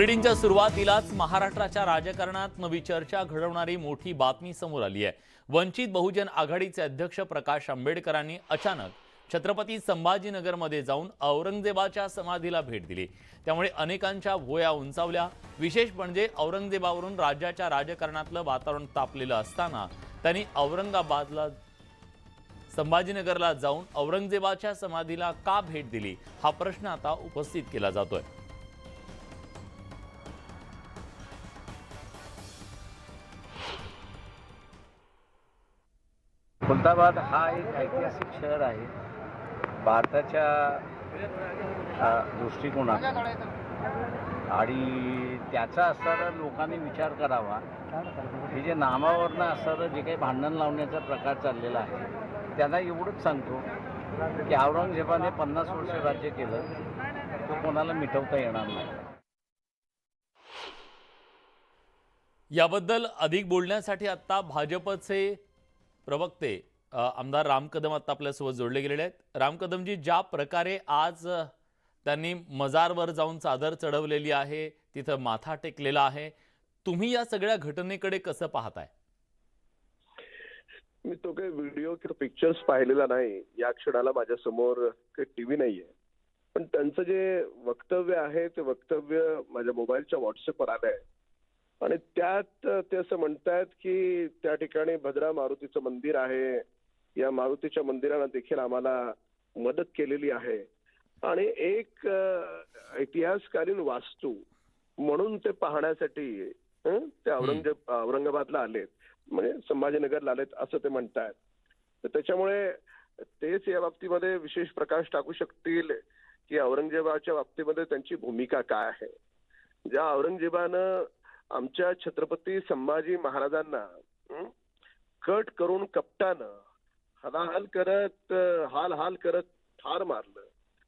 ब्रिडिंगच्या सुरुवातीलाच महाराष्ट्राच्या राजकारणात नवी चर्चा घडवणारी मोठी बातमी समोर आली आहे. वंचित बहुजन आघाडीचे अध्यक्ष प्रकाश आंबेडकरांनी अचानक छत्रपती संभाजीनगरमध्ये जाऊन औरंगजेबाच्या समाधीला भेट दिली. त्यामुळे अनेकांच्या भोया उंचावल्या. विशेष म्हणजे औरंगजेबावरून राज्याच्या राजकारणातलं वातावरण तापलेलं असताना त्यांनी औरंगाबादला संभाजीनगरला जाऊन औरंगजेबाच्या समाधीला का भेट दिली? हा प्रश्न आता उपस्थित केला जातोय. खुलताबाद हा एक ऐतिहासिक शहर आहे. भारताच्या दृष्टिकोनात आणि त्याचा असणारा लोकांनी विचार करावा. हे जे नामावरनं असणारं जे काही भांडण लावण्याचा प्रकार चाललेला आहे त्यांना एवढंच सांगतो की औरंगजेबाने पन्नास वर्ष राज्य केलं तो कोणाला मिटवता येणार नाही. याबद्दल अधिक बोलण्यासाठी आत्ता भाजपचे प्रवक्ते आमदार राम कदम आता आपल्यासोबत जोडले गेलेले आहेत. राम कदमजी ज्या प्रकारे आज त्यांनी मजारवर जाऊन चादर चढवलेली आहे तिथं माथा टेकलेला आहे तुम्ही या सगळ्या घटनेकडे कसं पाहताय? मी तो काही व्हिडिओ किंवा पिक्चर्स पाहिलेला नाही या क्षणाला माझ्यासमोर काही टीव्ही नाहीये. पण त्यांचं जे वक्तव्य आहे ते वक्तव्य माझ्या मोबाईलच्या व्हॉट्सअपवर आलंय. आणि त्यात ते असं म्हणतायत की त्या ठिकाणी भद्रा मारुतीचं मंदिर आहे. या मारुतीच्या मंदिरानं देखील आम्हाला मदत केलेली आहे. आणि एक इतिहासकालीन वास्तू म्हणून ते पाहण्यासाठी ते औरंगजेब औरंगाबादला आलेत. म्हणजे संभाजीनगरला आलेत असं ते म्हणतायत. तर त्याच्यामुळे तेच या बाबतीमध्ये विशेष प्रकाश टाकू शकतील की औरंगजेबाच्या बाबतीमध्ये त्यांची भूमिका काय आहे. ज्या औरंगजेबानं आमच्या छत्रपती संभाजी महाराजांना कट करून कपटानं हलाहल करत हाल हाल करत ठार मारलं.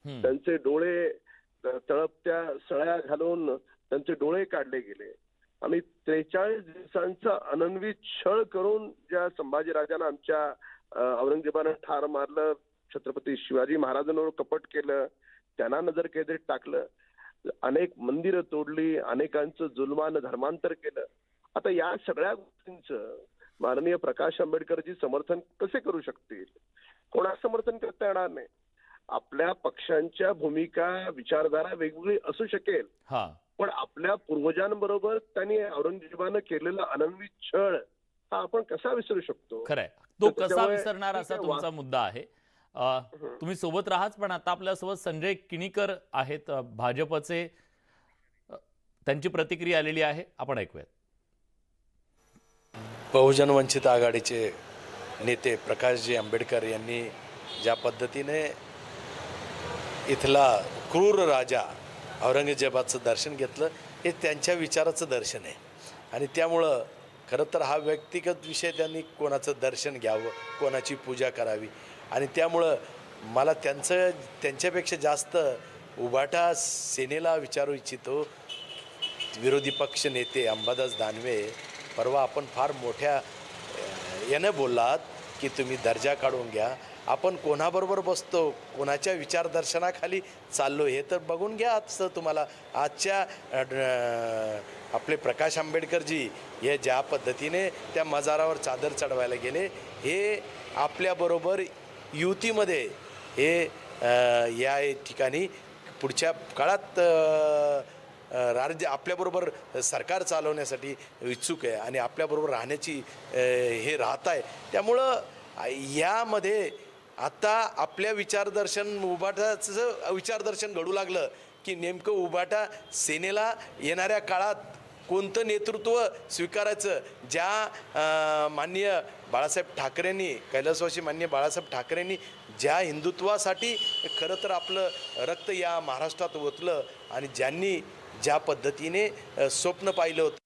त्यांचे डोळे तळपत्या सळ्या घालून त्यांचे डोळे काढले गेले आणि त्रेचाळीस दिवसांचा अनन्वित छळ करून ज्या संभाजीराजांना आमच्या औरंगजेबानं ठार मारलं छत्रपती शिवाजी महाराजांवर कपट केलं त्यांना नजर कैदेत टाकलं अनेक मंदिरं तोडली अनेकांचं जुलमानं धर्मांतर केलं. आता या सगळ्या गोष्टींचं माननीय प्रकाश आंबेडकरजी समर्थन कसे करू शकतील? कोणा समर्थन करता येणार नाही. आपल्या पक्षांच्या भूमिका विचारधारा वेगवेगळी असू शकेल. हा. पण आपल्या पूर्वजांबरोबर त्यांनी औरंगजेबानं केलेला अनन्वित छळ हा आपण कसा विसरू शकतो? खरंय. तो कसा विसरणार असा तुमचा मुद्दा आहे. तुम्ही सोबत राहाच पण आता आपल्यासोबत संजय किणीकर आहेत भाजपचे. त्यांची प्रतिक्रिया आलेली आहे. आपण ऐकूयात. बहुजन वंचित आघाडीचे नेते प्रकाशजी आंबेडकर यांनी ज्या पद्धतीने इथला क्रूर राजा औरंगजेबाचं दर्शन घेतलं हे त्यांच्या विचाराचं दर्शन आहे. आणि त्यामुळं खरं तर हा व्यक्तिगत विषय त्यांनी कोणाचं दर्शन घ्यावं कोणाची पूजा करावी आणि त्यामुळं मला त्यांचं त्यांच्यापेक्षा जास्त उभाटा सेनेला विचारू इच्छितो. विरोधी पक्ष नेते अंबादास दानवे परवा आपण फार मोठ्या यानं बोललात की तुम्ही दर्जा काढून घ्या. आपण कोणाबरोबर बसतो कोणाच्या विचारदर्शनाखाली चाललो हे तर बघून घ्या आजचं तुम्हाला. आजच्या ड- आपले प्रकाश आंबेडकरजी हे ज्या पद्धतीने त्या मजारावर चादर चढवायला गेले हे आपल्याबरोबर युतीमध्ये हे या ठिकाणी पुढच्या काळात राज्य आपल्याबरोबर सरकार चालवण्यासाठी इच्छुक आहे आणि आपल्याबरोबर राहण्याची हे राहत आहे त्यामुळं यामध्ये आता आपल्या विचारदर्शन उभाटाचं विचारदर्शन घडू लागलं की नेमकं उभाटा सेनेला येणाऱ्या काळात कोणतं नेतृत्व स्वीकारायचं? ज्या माननीय बाळासाहेब ठाकरेंनी कैलासवासी माननीय बाळासाहेब ठाकरेंनी ज्या हिंदुत्वासाठी खरं तर आपलं रक्त या महाराष्ट्रात ओतलं आणि ज्यांनी ज्या पद्धतीने स्वप्न पाहिलं होतं.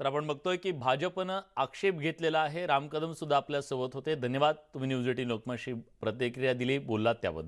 तर आपण बघतोय की भाजपनं आक्षेप घेतलेला आहे. राम कदम सुद्धा आपल्यासोबत होते. धन्यवाद. तुम्ही न्यूज एटीन लोकमतशी प्रतिक्रिया दिली. बोललात त्याबद्दल.